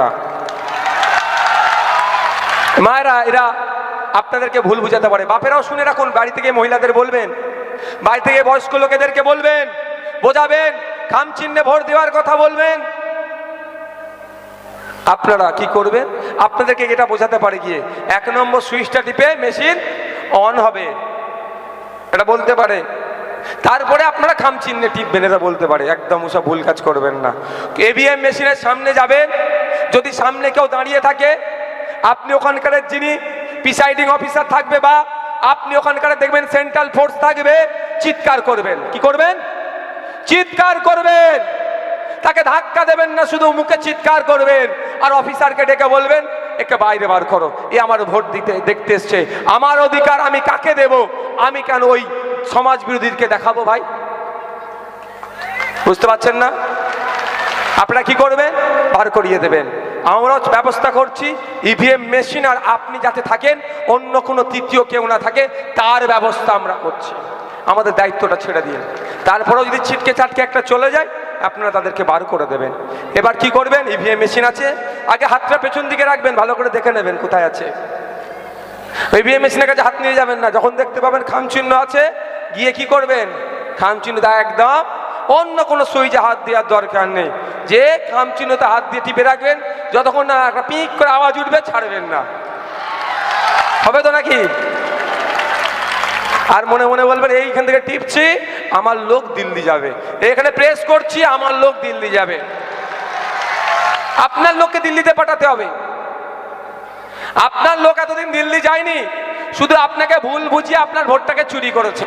টাকা মায়েরা, এরা আপনাদেরকে ভুল বুঝাতে পারে। বাপেরাও শুনে রাখুন, বাড়ি থেকে মহিলাদের বলবেন, বাড়ি থেকে বয়স্ক লোকেদেরকে বলবেন, বোঝাবেন, খাম চিহ্নে ভোট দেওয়ার কথা বলবেন। আপনারা কি করবেন? আপনাদেরকে এটা বোঝাতে পারে গিয়ে, এক নম্বর সুইচটা টিপে মেশিন অন হবে। এটা বলতে পারে। তারপরে আপনারা খাম চিহ্নে টিপবেন, এটা বলতে পারে। একদম ওসব ভুল কাজ করবেন না। এবিএম মেশিনের সামনে যাবেন যদি সামনে কেউ দাঁড়িয়ে থাকে, আপনি ওখানকার যিনি প্রিসাইডিং অফিসার থাকবে বা আপনি ওখানকার দেখবেন সেন্ট্রাল ফোর্স থাকবে, চিৎকার করবেন। কি করবেন? চিৎকার করবেন। তাকে ধাক্কা দেবেন না, শুধু মুখে চিৎকার করবেন। আর অফিসারকে ডেকে বলবেন, একে বাইরে বার করো। এ আমার ভোট দিতে, দেখতে এসছে। আমার অধিকার আমি কাকে দেব? আমি কেন ওই সমাজ বিরোধীকে দেখাবো ভাই? বুঝতে পারছেন না? আপনারা কি করবেন? বার করিয়ে দেবেন। আমরাও ব্যবস্থা করছি ইভিএম মেশিন আর আপনি যাতে থাকেন, অন্য কোনো তৃতীয় কেউ না থাকে, তার ব্যবস্থা আমরা করছি। আমাদের দায়িত্বটা ছেড়ে দিয়ে। তারপরেও যদি ছিটকে চাটকে একটা চলে যায়, আপনারা তাদেরকে বার করে দেবেন। এবার কি করবেন? ইভিএম মেশিন আছে। আগে হাতটা পেছন দিকে রাখবেন, ভালো করে দেখে নেবেন কোথায় আছে। ইভিএম মেশিনের কাছে হাত নিয়ে যাবেন না। যখন দেখতে পাবেন খাম চিহ্ন আছে, গিয়ে কি করবেন? খাম চিহ্ন একদম। অন্য কোনো সুইচে হাত দেওয়ার দরকার নেই। যে খাম চিহ্নতে হাত দিয়ে টিপে রাখবেন যতক্ষণ না একটা পিক করে আওয়াজ উঠবে, ছাড়বেন না। হবে তো নাকি? আর মনে মনে বলবেন, এইখান থেকে টিপছি, আমার লোক দিল্লি যাবে। এখানে প্রেস করছি, আমার লোক দিল্লি যাবে। আপনার লোককে দিল্লিতে পাঠাতে হবে। আপনার লোক এতদিন দিল্লি যায়নি, শুধু আপনাকে ভুল বুঝিয়ে আপনার ভোটটাকে চুরি করেছে।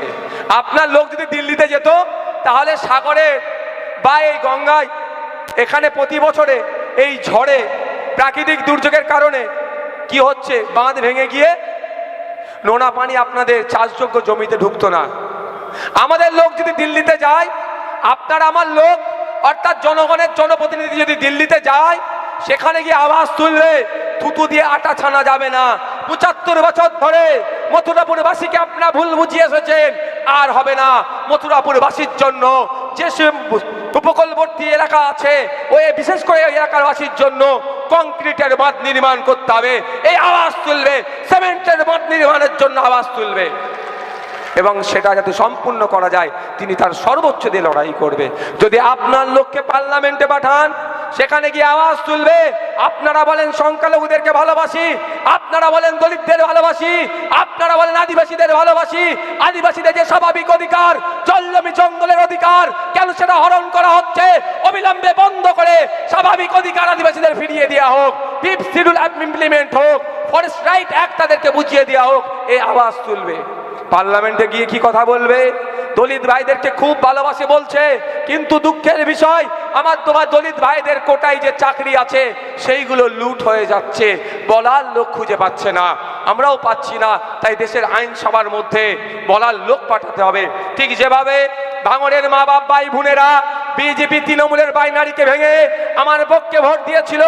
আপনার লোক যদি দিল্লিতে যেত, তাহলে সাগরে বা এই গঙ্গায়, এখানে প্রতি বছরে এই ঝড়ে প্রাকৃতিক দুর্যোগের কারণে কি হচ্ছে? বাঁধ ভেঙে গিয়ে নোনা পানি আপনাদের চাষযোগ্য জমিতে ঢুকতো না। আমাদের লোক যদি দিল্লিতে যায়, আপনার আমার লোক, অর্থাৎ জনগণের জনপ্রতিনিধি যদি দিল্লিতে যায়, সেখানে গিয়ে আওয়াজ তুললে থুতু দিয়ে আটা ছানা যাবে না। পঁচাত্তর বছর ধরে মথুরাপুরবাসীকে আপনার ভুল বুঝিয়ে এসেছেন। আর হবে না মথুরাপুরবাসীর জন্য। যে উপকূলবর্তী এলাকা আছে। ওই বিশেষ করে এলাকারবাসীর জন্য কংক্রিটের বাঁধ নির্মাণ করতে হবে। এই আওয়াজ তুলবে, সিমেন্টের বাঁধ নির্মাণের জন্য আওয়াজ তুলবে। এবং সেটা যাতে সম্পূর্ণ করা যায়, তিনি তার সর্বোচ্চ দিয়ে লড়াই করবে। যদি আপনার লোককে পার্লামেন্টে পাঠান সেখানে গিয়ে আওয়াজ তুলবে। আপনারা বলেন সংখ্যালঘুদেরকে ভালোবাসি, আপনারা বলেন দলিতদের ভালোবাসি, আপনারা বলেন আদিবাসীদের ভালোবাসি। আদিবাসীদের যে স্বাভাবিক অধিকার, জলজমি জঙ্গলের অধিকার, কেন সেটা হরণ করা হচ্ছে? অবিলম্বে বন্ধ করে স্বাভাবিক অধিকার আদিবাসীদের ফিরিয়ে দেওয়া হোক। ফিফথ শিডিউল ইমপ্লিমেন্ট হোক ফরেস্ট রাইট অ্যাক্ট তাদেরকে বুঝিয়ে দেওয়া হোক, এই আওয়াজ তুলবে। পার্লামেন্টে গিয়ে কি কথা বলবে? দলিত ভাইদেরকে খুব ভালোবাসে বলছে, কিন্তু দুঃখের বিষয়, আমার তোমার দলিত ভাইদের কোটায় যে চাকরি আছে, সেইগুলো লুট হয়ে যাচ্ছে। বলার লোক খুঁজে পাচ্ছে না। আমরাও পাচ্ছি না। তাই দেশের আইনসভার মধ্যে বলার লোক পাঠাতে হবে। ঠিক যেভাবে ভাঙনের মা বাপ ভাই বোনেরা বিজেপি তৃণমূলের বাইনারিকে ভেঙে আমার পক্ষে ভোট দিয়েছিল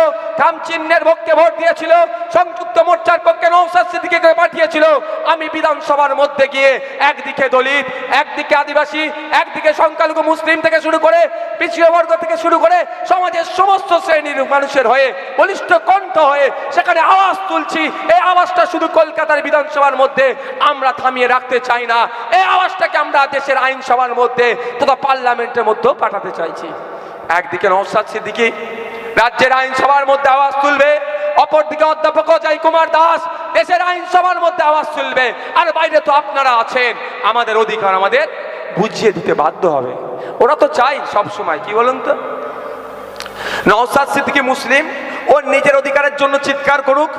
চিহ্নের পক্ষে ভোট দিয়েছিল, সংযুক্ত মোর্চার পক্ষে নৌসাদ সিদ্দিকে পাঠিয়েছিল। আমি বিধানসভার মধ্যে গিয়ে একদিকে দলিত, একদিকে আদিবাসী, একদিকে সংখ্যালঘু মুসলিম থেকে শুরু করে পিছিয়ে বর্গ থেকে শুরু করে সমাজের সমস্ত শ্রেণির মানুষের হয়ে, বলিষ্ঠ কণ্ঠ হয়ে সেখানে আওয়াজ তুলছি। এই আওয়াজটা শুধু কলকাতার বিধানসভার মধ্যে আমরা থামিয়ে রাখতে চাই না। এই আওয়াজটাকে আমরা দেশের আইনসভার মধ্যে তথা পার্লামেন্টের মধ্যেও পাঠাতে চাইছি। একদিকে নৌসাদ সিদ্দিকি, রাজ্যের আইনসভার মধ্যে আওয়াজ তুলবে, অপরদিকে অধ্যাপক অজয় কুমার দাস, দেশের আইনসভার মধ্যে আওয়াজ তুলবে। আর বাইরে তো আপনারা আছেন, আমাদের অধিকার আমাদের বুঝিয়ে দিতে বাধ্য হবে। ওরা তো চাই সব সময়, কি বলুন তো? নওসাদ সিদ্দিকি মুসলিম ওর নিজের অধিকারের জন্য চিৎকার করুক।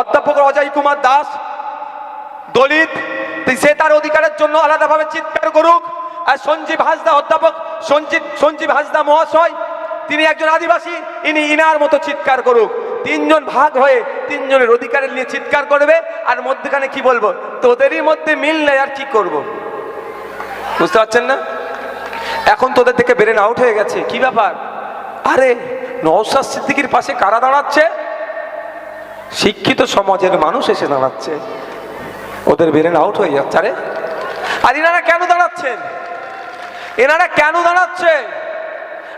অধ্যাপক অজয় কুমার দাস, দলিত, সে তার অধিকারের জন্য আলাদাভাবে চিৎকার করুক। আর সঞ্জীব হাসদা অধ্যাপক, সঞ্জীব সঞ্জীব হাসদা মহাশয়, তিনি একজন আদিবাসী, ইনি ইনার মতো চিৎকার করুক। তিনজন ভাগ হয়ে তিনজনের অধিকারের নিয়ে চিৎকার করবে, আর মধ্যখানে কি বলব? তোদেরই মধ্যে মিল নেই, আর কি করব? বুঝতে পারছেন না? এখন তোদের থেকে বেরেন আউট হয়ে গেছে। কি ব্যাপার? আরে নওসাদ সিদ্দিকির পাশে কারা দাঁড়াচ্ছে? শিক্ষিত সমাজের মানুষ এসে দাঁড়াচ্ছে। ওদের বেরেন আউট হয়ে যাচ্ছে। আরে, আর ইনারা কেন দাঁড়াচ্ছেন? এনারা কেন দাঁড়াচ্ছে?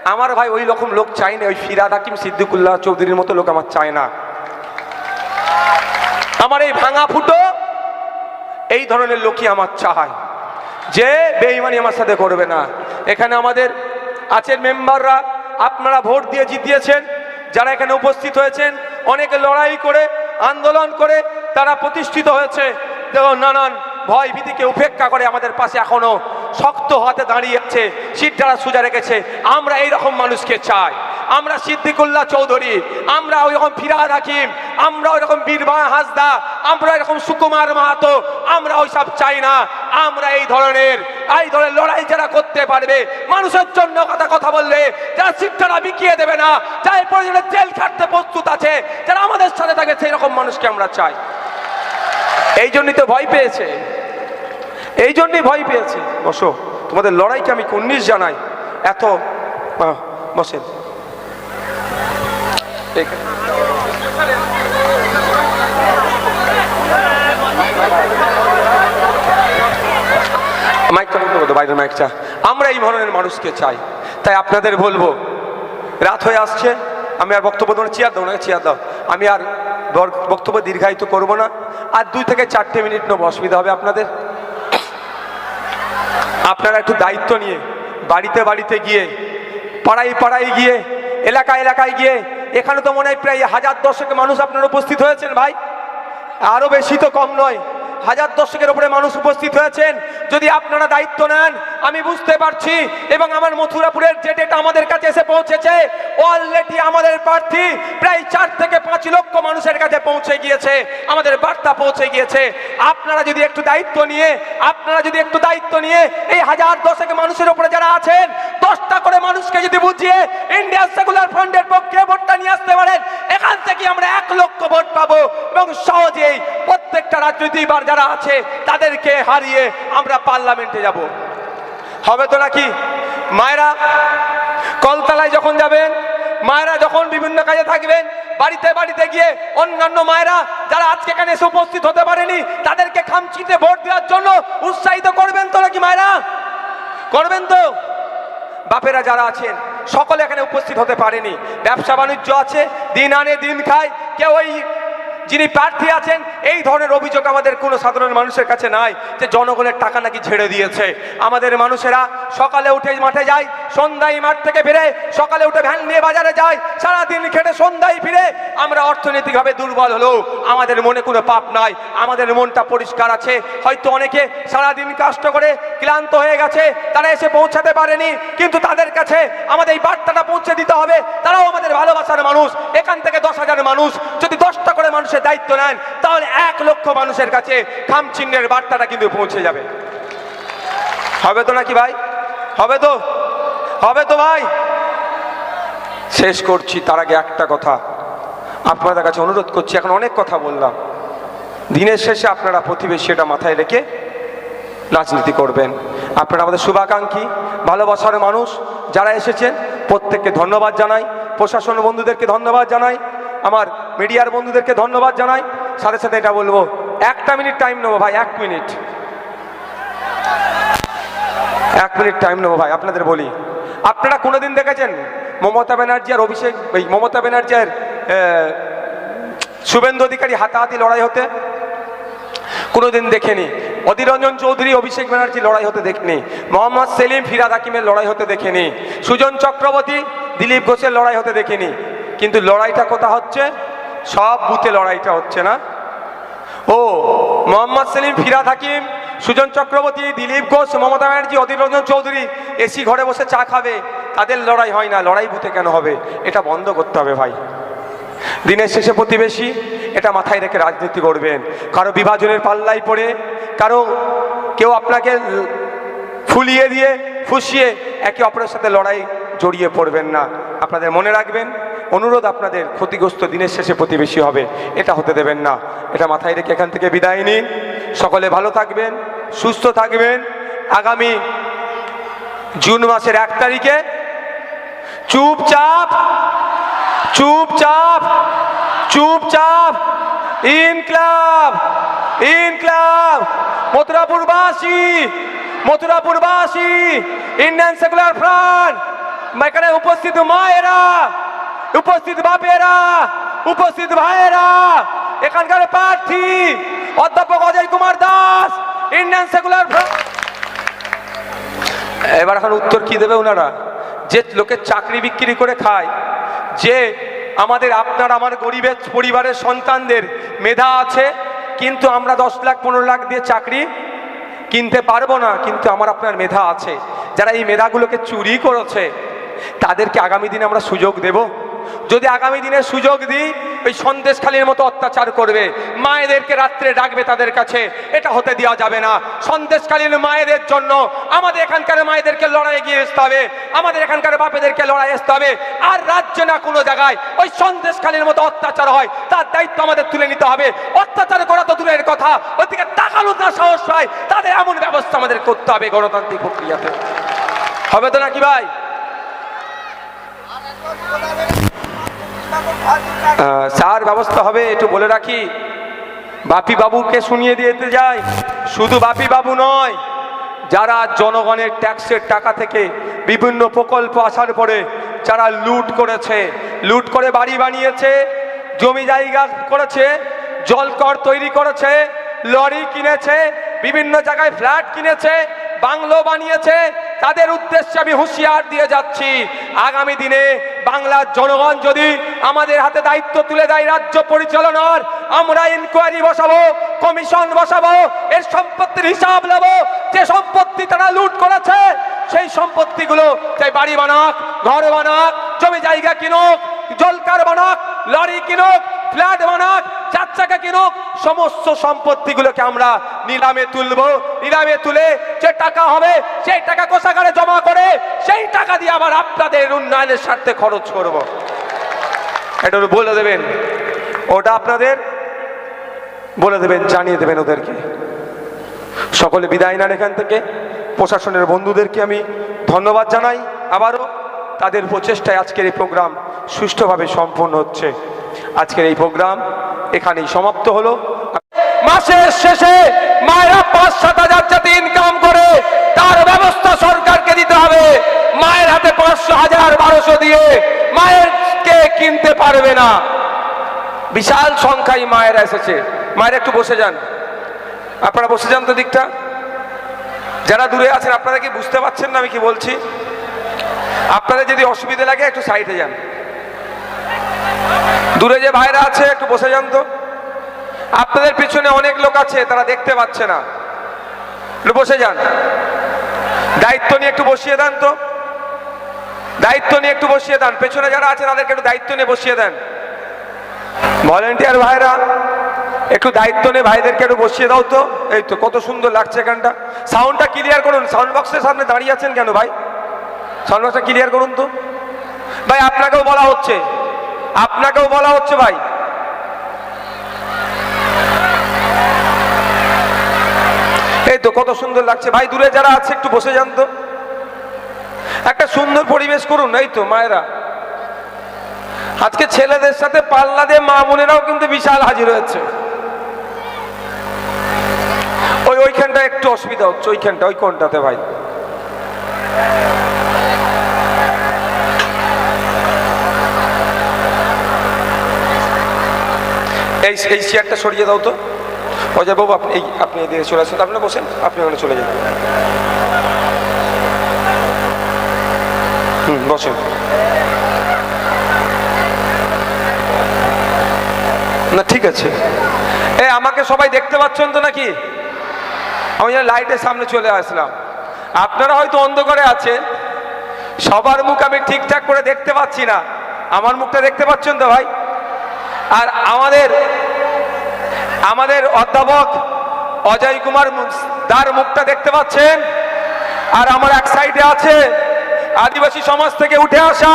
আমার ভাই, ওই রকম লোক চাই না, ওই ফিরাদ হাকিম সিদ্দিকুল্লাহ চৌধুরীর মতো লোক আমার চায় না। আমার এই ভাঙা ফুটো, এই ধরনের লোকই আমার চায়। যে বেইমানি আমার সাথে করবে না। এখানে আমাদের আছেন মেম্বাররা, আপনারা ভোট দিয়ে জিতিয়েছেন, যারা এখানে উপস্থিত হয়েছেন, অনেকে লড়াই করে, আন্দোলন করে, তারা প্রতিষ্ঠিত হয়েছে। দেখুন, নানান ভয় ভীতিকে উপেক্ষা করে আমাদের পাশে এখনও শক্ত হাতে দাঁড়িয়ে আছে সিট যারা সোজা রেখেছে। আমরা এই রকম মানুষকে চাই। আমরা সিদ্দিকুল্লাহ চৌধুরী, আমরা ওই রকম ফিরাদ হাকিম, আমরা ওই রকম বীরবা হাসদা, আমরা এরকম সুকুমার মাহাতো, আমরা ওইসব চাই না। আমরা এই ধরনের এই ধরনের লড়াই যারা করতে পারবে, মানুষের জন্য কথা কথা বললে, যারা শিক্ষাটা বিকিয়ে দেবে না, যারা প্রয়োজনে জেল খাটতে প্রস্তুত আছে, যারা আমাদের সাথে থাকে সেই রকম মানুষকে আমরা চাই। এই জন্যই তো ভয় পেয়েছে। এই জন্যই ভয় পেয়েছে। বসো, তোমাদের লড়াইকে আমি কুন্নিশ জানাই। এত বসেন। মাইকটা বন্ধ করতো বাইরের মাইকটা আমরা এই ধরনের মানুষকে চাই। তাই আপনাদের বলব, রাত হয়ে আসছে, আমি আর বক্তব্য দেবো চেয়ার দেবো না চেয়ার দাও। আমি আর বক্তব্য দীর্ঘায়িত করব না। আর দুই থেকে চারটে মিনিট নেব, অসুবিধা হবে আপনাদের। আপনারা একটু দায়িত্ব নিয়ে বাড়িতে বাড়িতে গিয়ে, পাড়ায় পাড়ায় গিয়ে এলাকা এলাকায় গিয়ে, এখানে তো মনে হয় প্রায় হাজার দশক মানুষ আপনারা উপস্থিত হয়েছেন ভাই। আরও বেশি তো কম নয়, হাজার দশকের উপরে মানুষ উপস্থিত হয়েছেন। যদি আপনারা দায়িত্ব নেন আমি বুঝতে পারছি এবং আমার মথুরাপুরের যে ডেটা আমাদের কাছে এসে পৌঁছেছে অলরেডি আমাদের প্রার্থী প্রায় চার থেকে পাঁচ লক্ষ মানুষের কাছে পৌঁছে গিয়েছে, আমাদের বার্তা পৌঁছে গিয়েছে। আপনারা যদি একটু দায়িত্ব নিয়ে, আপনারা যদি একটু দায়িত্ব নিয়ে এই হাজার দশেক মানুষের উপরে যারা আছেন, দশটা করে মানুষকে যদি বুঝিয়ে ইন্ডিয়ান সেকুলার ফ্রন্টের পক্ষে ভোটটা নিয়ে আসতে পারেন, এখান থেকে আমরা এক লক্ষ ভোট পাবো এবং সহজেই প্রত্যেকটা রাজনীতিবার যারা আছে, তাদেরকে হারিয়ে আমরা পার্লামেন্টে যাব। হবে তো নাকি? মায়েরা, কলতলায় যখন যাবেন, মায়েরা যখন বিভিন্ন কাজে থাকবেন, বাড়িতে বাড়িতে গিয়ে অন্যান্য মায়েরা যারা আজকে এখানে এসে উপস্থিত হতে পারেনি, তাদেরকে খামচিতে ভোট দেওয়ার জন্য উৎসাহিত করবেন তো নাকি মায়েরা? করবেন তো? বাপেরা যারা আছেন, সকলে এখানে উপস্থিত হতে পারেনি। ব্যবসা বাণিজ্য আছে, দিন আনে, দিন খায়, কেউ ওই যিনি প্রার্থী আছেন, এই ধরনের অভিযোগ আমাদের কোনো সাধারণ মানুষের কাছে নাই যে জনগণের টাকা নাকি ঝেড়ে দিয়েছে। আমাদের মানুষেরা সকালে উঠে মাঠে যায়, সন্ধ্যায় মাঠ থেকে ফিরে, সকালে উঠে ভ্যান নিয়ে বাজারে যায়, সারাদিন খেটে সন্ধ্যায় ফিরে। আমরা অর্থনৈতিকভাবে দুর্বল হলেও আমাদের মনে কোনো পাপ নাই, আমাদের মনটা পরিষ্কার আছে। হয়তো অনেকে সারাদিন কষ্ট করে ক্লান্ত হয়ে গেছে, তারা এসে পৌঁছাতে পারেনি, কিন্তু তাদের কাছে আমাদের এই বার্তাটা পৌঁছে দিতে হবে। তারাও আমাদের ভালোবাসার মানুষ, এখান থেকে দশ হাজার মানুষ যদি মানুষের দায়িত্ব নেন, তাহলে এক লক্ষ মানুষের কাছে খামচিহ্নের বার্তাটা কিন্তু পৌঁছে যাবে। হবে তো নাকি ভাই? হবে তো? হবে তো ভাই? শেষ করছি, তার আগে একটা কথা। আপনাদের কাছে অনুরোধ করছি, এখন অনেক কথা বললাম। দিনের শেষে আপনারা প্রতিবেশী এটা মাথায় রেখে রাজনীতি করবেন। আপনারা আমাদের শুভাকাঙ্ক্ষী, ভালোবাসার মানুষ যারা এসেছেন, প্রত্যেককে ধন্যবাদ জানাই। প্রশাসন বন্ধুদেরকে ধন্যবাদ জানাই। আমার মিডিয়ার বন্ধুদেরকে ধন্যবাদ জানাই। সাথে সাথে এটা বলব, একটা মিনিট টাইম নেব ভাই, এক মিনিট। এক মিনিট টাইম নেব ভাই, আপনাদের বলি। আপনারা কোনোদিন দেখেছেন মমতা ব্যানার্জি আর অভিষেক এই মমতা ব্যানার্জি আর শুভেন্দু অধিকারী হাতাহাতি লড়াই হতে? কোনোদিন দেখেনি। অধীর রঞ্জন চৌধুরী, অভিষেক ব্যানার্জি লড়াই হতে দেখেনি। মোহাম্মদ সেলিম, ফিরাদ হাকিমের লড়াই হতে দেখেনি। সুজন চক্রবর্তী, দিলীপ ঘোষের লড়াই হতে দেখেনি। কিন্তু লড়াইটা কোথা হচ্ছে? সব বুথে লড়াইটা হচ্ছে না। ও, মোহাম্মদ সেলিম, ফিরাদ হাকিম, সুজন চক্রবর্তী, দিলীপ ঘোষ, মমতা ব্যানার্জি, অধীর রঞ্জন চৌধুরী, এসি ঘরে বসে চা খাবে। তাদের লড়াই হয় না, লড়াই বুথে কেন হবে? এটা বন্ধ করতে হবে ভাই। দিনের শেষে প্রতিবেশী, এটা মাথায় রেখে রাজনীতি করবেন। কারও বিভাজনের পাল্লায় পড়ে, কারও কেউ আপনাকে ফুলিয়ে দিয়ে, ফুসিয়ে একে অপরের সাথে লড়াই জড়িয়ে পড়বেন না। আপনাদের মনে রাখবেন অনুরোধ আপনাদের, ক্ষতিগ্রস্ত দিনের শেষে প্রতিবেশী হবে, এটা হতে দেবেন না। এটা মাথায় রেখে এখান থেকে বিদায় নিন। সকলে ভালো থাকবেন, সুস্থ থাকবেন। আগামী জুন মাসের এক তারিখে চুপচাপ চুপচাপ চুপচাপ, ইনক্লাব ইনক্লাব, মথুরাপুরবাসী মথুরাপুরবাসী, ইন্ডিয়ান সেকুলার ফ্রন্ট। এখানে উপস্থিত মায়েরা উপস্থিত বাপেরা উপস্থিত ভাইয়েরা, এখানকার প্রার্থী, অধ্যাপক অজয় কুমার দাস ইন্ডিয়ান সেকুলার এবার এখন উত্তর কি দেবে ওনারা যে লোকের চাকরি বিক্রি করে খায়, যে আমাদের আপনার আমার গরিবের পরিবারের সন্তানদের মেধা আছে, কিন্তু আমরা দশ লাখ, পনেরো লাখ দিয়ে চাকরি কিনতে পারব না, কিন্তু আমার আপনার মেধা আছে। যারা এই মেধাগুলোকে চুরি করেছে, তাদেরকে আগামী দিনে আমরা সুযোগ দেব। যদি আগামী দিনে সুযোগ দিই, ওই সন্দেশখালীর মতো অত্যাচার করবে। মায়েদেরকে রাত্রে ডাকবে তাদের কাছে, এটা হতে দেওয়া যাবে না। সন্দেশকালীন মায়েদের জন্য আমাদের এখানকার মায়েদেরকে লড়াই গিয়ে আসতে হবে, আমাদের এখানকার বাপেদেরকে লড়াই আসতে হবে। আর রাজ্যে না কোনো জায়গায় ওই সন্দেশখালীর মতো অত্যাচার হয়, তার দায়িত্ব আমাদের তুলে নিতে হবে। অত্যাচার করা তো দূরের কথা, ওদিকে তাকানো না সাহস হয়, তাদের এমন ব্যবস্থা আমাদের করতে হবে গণতান্ত্রিক প্রক্রিয়াতে। হবে তো নাকি ভাই? স্যার ব্যবস্থা হবে, একটু বলে রাখি। বাপি বাবুকে শুনিয়ে দিতে যাই। শুধু বাপি বাবু নয়, যারা জনগণের ট্যাক্সের টাকা থেকে বিভিন্ন প্রকল্প আসার পরে যারা লুট করেছে, লুট করে বাড়ি বানিয়েছে, জমি জায়গা করেছে জলকর তৈরি করেছে, লরি কিনেছে, বিভিন্ন জায়গায় ফ্ল্যাট কিনেছে, বাংলো বানিয়েছে, তাদের উদ্দেশ্যে আমি হুঁশিয়ার দিয়ে যাচ্ছি। আগামী দিনে বাংলার জনগণ যদি আমাদের হাতে দায়িত্ব তুলে দেয় রাজ্য পরিচালনার আমরা ইনকোয়ারি বসাবো কমিশন বসাবো, এর সম্পত্তির হিসাব নেব, যে সম্পত্তি তারা লুট করেছে, সেই সম্পত্তিগুলো চাই বাড়ি বানাক, ঘর বানাক, জমি জায়গা কিনুক, জলকার বানাক, লরি কিনুক, ফ্ল্যাট বানাক চার চাকা কিনুক, সমস্ত সম্পত্তিগুলোকে আমরা নিলামে তুলবো। নিলামে তুলে যে টাকা হবে, সেই টাকা কোষাগারে জমা করে সেই টাকা দিয়ে আবার আপনাদের উন্নয়নের স্বার্থে খরচ করব। এটা বলে দেবেন। ওটা আপনাদের বলে দেবেন, জানিয়ে দেবেন ওদেরকে। সকলে বিদায় নেন এখান থেকে। প্রশাসনের বন্ধুদেরকে আমি ধন্যবাদ জানাই। আবারও তাদের প্রচেষ্টায় আজকের এই প্রোগ্রাম সুষ্ঠুভাবে সম্পন্ন হচ্ছে। আজকের এই প্রোগ্রাম এখানেই সমাপ্ত হলো। মাসের শেষে মায়েরা পাঁচ সাত হাজার যাতে ইনকাম করে, তার ব্যবস্থা সরকারকে দিতে হবে। মায়ের হাতে পাঁচশো হাজার বারোশো দিয়ে মায়ের কে কিনতে পারবে না। বিশাল সংখ্যায় মায়েরা এসেছে। মায়েরা একটু বসে যান। আপনারা বসে যান তো দিকটা। যারা দূরে আছেন, আপনারা কি বুঝতে পারছেন না আমি কি বলছি? আপনাদের যদি অসুবিধা লাগে, একটু সাইডে যান। দূরে যে ভাইরা আছে, একটু বসে যান তো। আপনাদের পিছনে অনেক লোক আছে, তারা দেখতে পাচ্ছে না। একটু বসে যান। দায়িত্ব নিয়ে একটু বসিয়ে দেন তো। দায়িত্ব নিয়ে একটু বসিয়ে দেন। পেছনে যারা আছে, তাদেরকে একটু দায়িত্ব নিয়ে বসিয়ে দেন। ভলেন্টিয়ার ভাইরা, একটু দায়িত্ব নিয়ে ভাইদেরকে একটু বসিয়ে দাও তো। এই তো, কত সুন্দর লাগছে এখানটা সাউন্ডটা ক্লিয়ার করুন। সাউন্ড বক্সের সামনে দাঁড়িয়ে আছেন কেন ভাই? সাউন্ড ক্লিয়ার করুন তো। ভাই, আপনাকেও বলা হচ্ছে। আপনাকেও বলা হচ্ছে ভাই। এই তো কত সুন্দর লাগছে। ভাই, দূরে যারা আছে, একটু বসে যান তো। একটা সুন্দর পরিবেশ করুন, এই তো, মায়েরা। আজকে ছেলেদের সাথে পাল্লা দিয়ে মা বোনেরাও কিন্তু বিশাল হাজির হয়েছে। ওই ওইখানটা একটু অসুবিধা হচ্ছে, ওইখানটা, ওই কোনটাতে ভাই? এই এই চেয়ারটা সরিয়ে দাও তো। অজয় বাবু, আপনি, এই, আপনি এদিকে চলে আসুন। আপনি বসেন, আপনি ওখানে চলে যান। হুম, বসেন। না, ঠিক আছে। এ আমাকে সবাই দেখতে পাচ্ছেন তো নাকি? আমি যেন লাইটের সামনে চলে আসলাম। আপনারা হয়তো অন্ধকারে আছেন। সবার মুখ আমি ঠিকঠাক করে দেখতে পাচ্ছি না। আমার মুখটা দেখতে পাচ্ছেন তো ভাই? আর আমাদের আমাদের অধ্যাপক অজয় কুমার দার মুখটা দেখতে পাচ্ছেন? আর আমার এক সাইডে আছে আদিবাসী সমাজ থেকে উঠে আসা,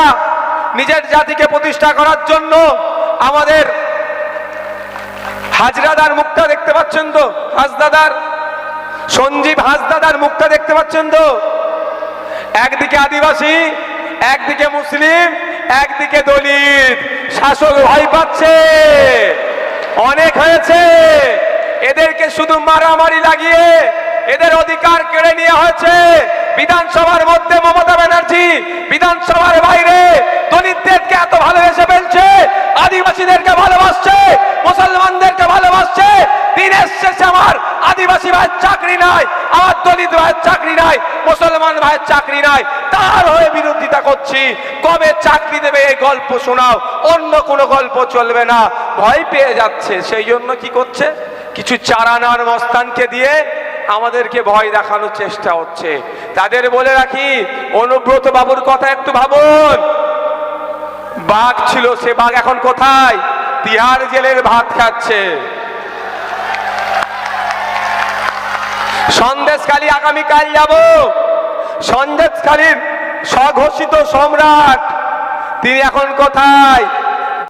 নিজের জাতিকে প্রতিষ্ঠা করার জন্য আমাদের হাজরাদার মুখটা দেখতে পাচ্ছেন তো? হাজদাদার, সঞ্জীব হাজদাদার মুখটা দেখতে পাচ্ছেন তো? একদিকে আদিবাসী, একদিকে মুসলিম, একদিকে দলিত। শাসক ভয় পাচ্ছে। অনেক হয়েছে। এদেরকে শুধু মারামারি লাগিয়ে এদের অধিকার কেড়ে নেওয়া হয়েছে। বিধানসভার মধ্যে মমতা ব্যানার্জি, বিধানসভার বাইরে দলিতদেরকে এত ভালোবেসে ফেলছে, আদিবাসীদেরকে ভালোবাসছে, মুসলমানদেরকে ভালোবাসছে। দিনের শেষে আমার আদিবাসী ভাইয়ের চাকরি নাই, আমার দলিত ভাইয়ের চাকরি নাই, মুসলমান ভাইয়ের চাকরি নাই। তার হয়ে বিরোধিতা করছি। কবে চাকরি দেবে এই গল্প শোনাও, অন্য কোনো গল্প চলবে না। ভয় পেয়ে যাচ্ছে, সেই জন্য কি করছে? কিছু চারানার মস্তানকে দিয়ে আমাদেরকে ভয় দেখানোর চেষ্টা হচ্ছে। তাদের বলে রাখি, অনুব্রত বাবুর কথা একটু ভাবুন। বাঘ ছিল, সে বাঘ এখন কোথায়? তিহার জেলের ভাত খাচ্ছে। সন্দেশখালী আগামীকাল যাব। সন্দেশখালীর স্বঘোষিত সম্রাট, তিনি এখন কোথায়?